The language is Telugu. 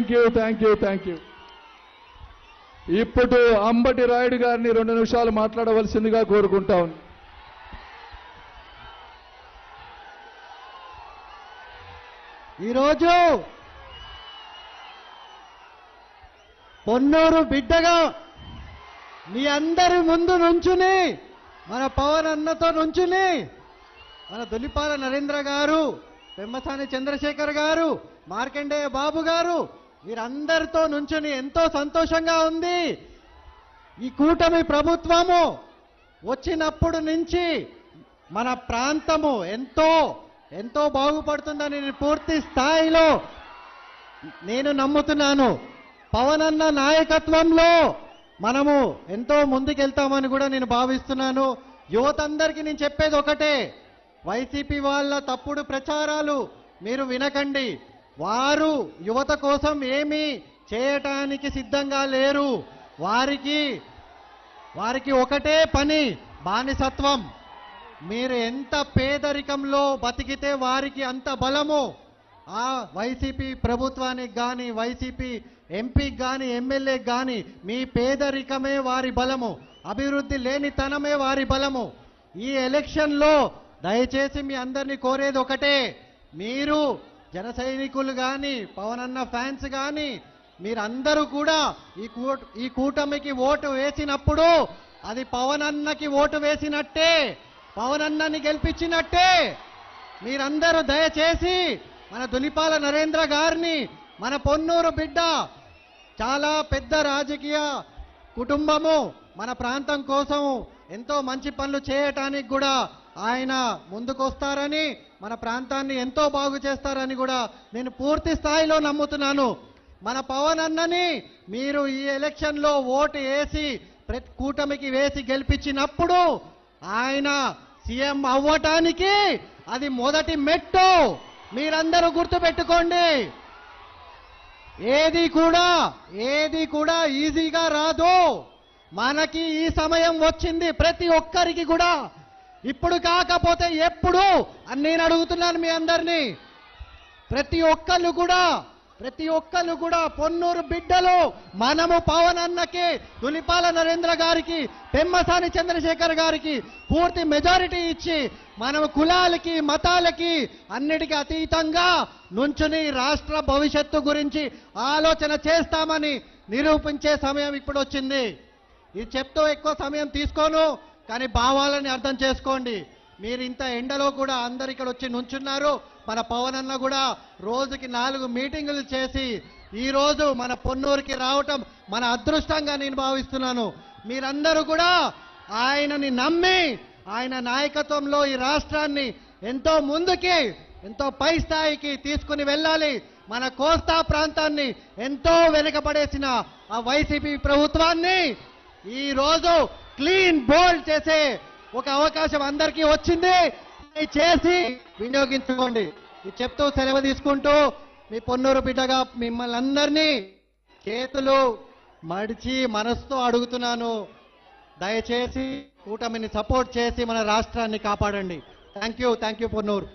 Thank you thank you thank you ఇప్పుడు అంబటి రాయుడు గారిని రెండు నిమిషాలు మాట్లాడవలసిందిగా కోరుకుంటాం ఈరోజు పొన్నూరు బిడ్డగా మీ అందరి ముందు నుంచుని మన పవన్ అన్నతో నుంచుని మన దొలిపాల నరేంద్ర గారు పెమ్మసాని చంద్రశేఖర్ గారు మార్కండేయ బాబు గారు వీరందరితో నుంచుని ఎంతో సంతోషంగా ఉంది. ఈ కూటమి ప్రభుత్వము వచ్చినప్పుడు నుంచి మన ప్రాంతము ఎంతో ఎంతో బాగుపడుతుందని నేను పూర్తి స్థాయిలో నేను నమ్ముతున్నాను. పవన్ అన్న నాయకత్వంలో మనము ఎంతో ముందుకెళ్తామని కూడా నేను భావిస్తున్నాను. యువత అందరికీ నేను చెప్పేది ఒకటే వైసీపీ వాళ్ళ తప్పుడు ప్రచారాలు మీరు వినకండి. వారు యువత కోసం ఏమీ చేయటానికి సిద్ధంగా లేరు. వారికి వారికి ఒకటే పని బానిసత్వం. మీరు ఎంత పేదరికంలో బతికితే వారికి అంత బలము. ఆ వైసీపీ ప్రభుత్వానికి కానీ వైసీపీ ఎంపీకి కానీ ఎమ్మెల్యేకి కానీ మీ పేదరికమే వారి బలము. అభివృద్ధి లేనితనమే వారి బలము. ఈ ఎలక్షన్లో దయచేసి మీ అందరినీ కోరేది ఒకటే. మీరు జన సైనికులు కానీ పవన్ అన్న ఫ్యాన్స్ కానీ మీరందరూ కూడా ఈ కూట ఈ కూటమికి ఓటు వేసినప్పుడు అది పవన్ అన్నకి ఓటు వేసినట్టే పవన్ అన్నని గెలిపించినట్టే. మీరందరూ దయచేసి మన దులిపాల నరేంద్ర గారిని మన పొన్నూరు బిడ్డ చాలా పెద్ద రాజకీయ కుటుంబము మన ప్రాంతం కోసం ఎంతో మంచి పనులు చేయటానికి కూడా ఆయన ముందుకొస్తారని మన ప్రాంతాన్ని ఎంతో బాగు చేస్తారని కూడా నేను పూర్తి స్థాయిలో నమ్ముతున్నాను. మన పవన్ అన్నని మీరు ఈ ఎలక్షన్లో ఓటు వేసి ప్రతి కూటమికి వేసి గెలిపించినప్పుడు ఆయన సీఎం అవ్వటానికి అది మొదటి మెట్టు. మీరందరూ గుర్తుపెట్టుకోండి. ఏది కూడా ఏది కూడా ఈజీగా రాదు. మనకి ఈ సమయం వచ్చింది ప్రతి ఒక్కరికి కూడా. ఇప్పుడు కాకపోతే ఎప్పుడు? అని నేను అడుగుతున్నాను మీ అందరినీ. ప్రతి ఒక్కళ్ళు కూడా ప్రతి ఒక్కళ్ళు కూడా పొన్నూరు బిడ్డలు మనము పవన్ అన్నకి దులిపాల నరేంద్ర గారికి పెమ్మసాని చంద్రశేఖర్ గారికి పూర్తి మెజారిటీ ఇచ్చి మనము కులాలకి మతాలకి అన్నిటికీ అతీతంగా నుంచుని రాష్ట్ర భవిష్యత్తు గురించి ఆలోచన చేస్తామని నిరూపించే సమయం ఇప్పుడు వచ్చింది. ఇది చెప్తూ ఎక్కువ సమయం తీసుకోను. కానీ భావాలని అర్థం చేసుకోండి. మీరు ఇంత ఎండలో కూడా అందరు ఇక్కడ వచ్చి నుంచున్నారు. మన పవన్ అన్న కూడా రోజుకి నాలుగు మీటింగులు చేసి ఈరోజు మన పొన్నూరుకి రావటం మన అదృష్టంగా నేను భావిస్తున్నాను. మీరందరూ కూడా ఆయనని నమ్మి ఆయన నాయకత్వంలో ఈ రాష్ట్రాన్ని ఎంతో ముందుకి ఎంతో పై స్థాయికి తీసుకుని వెళ్ళాలి. మన కోస్తా ప్రాంతాన్ని ఎంతో వెనుకబడేసిన ఆ వైసీపీ ప్రభుత్వాన్ని ఈరోజు క్లీన్ బోల్డ్ చేసే ఒక అవకాశం అందరికీ వచ్చింది. చేసి వినియోగించుకోండి. ఇది చెప్తూ సెలవు తీసుకుంటూ మీ పొన్నూరు బిడ్డగా మిమ్మల్ని అందరినీ చేతులు మడిచి మనసుతో అడుగుతున్నాను. దయచేసి కూటమిని సపోర్ట్ చేసి మన రాష్ట్రాన్ని కాపాడండి. Thank you thank you Ponnuru.